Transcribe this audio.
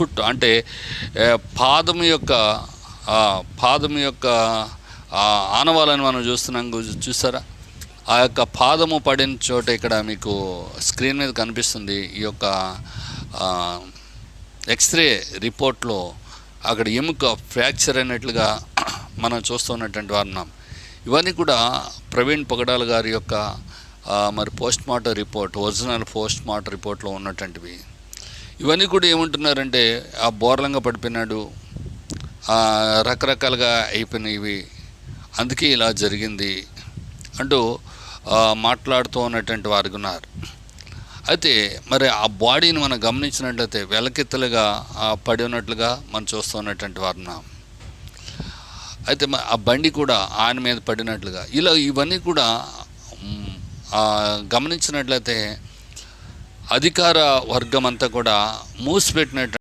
Foot అంటే పాదము పాదం యొక్క పాదము పాదం యొక్క ఆనవాలని మనం చూస్తున్నాం. చూస్తారా చూసారా? ఆ యొక్క పాదము పడిన చోట ఇక్కడ మీకు స్క్రీన్ మీద కనిపిస్తుంది. ఈ యొక్క ఎక్స్రే రిపోర్ట్లో అక్కడ ఎముక ఫ్రాక్చర్ అయినట్లుగా మనం చూస్తున్నటువంటి వారున్నాం ఇవన్నీ కూడా ప్రవీణ్ పొగడాల గారి యొక్క మరి post mortem report original post mortem రిపోర్ట్లో ఉన్నటువంటివి. ఇవన్నీ కూడా ఏమంటున్నారంటే ఆ బోర్లంగా పడిపోయినాడు రకరకాలుగా అయిపోయినవి. అందుకే ఇలా జరిగింది అంటూ మాట్లాడుతూ ఉన్నటువంటి వారు ఉన్నారు. అయితే మరి ఆ బాడీని మనం గమనించినట్లయితే వెలకెత్తలుగా పడి ఉన్నట్లుగా మనం చూస్తూ ఉన్నటువంటి వారు ఉన్నాం. అయితే ఆ బండి కూడా ఆయన మీద పడినట్లుగా. ఇలా ఇవన్నీ కూడా గమనించినట్లయితే అధికార వర్గం అంతా కూడా మూసిపెట్టినట్టు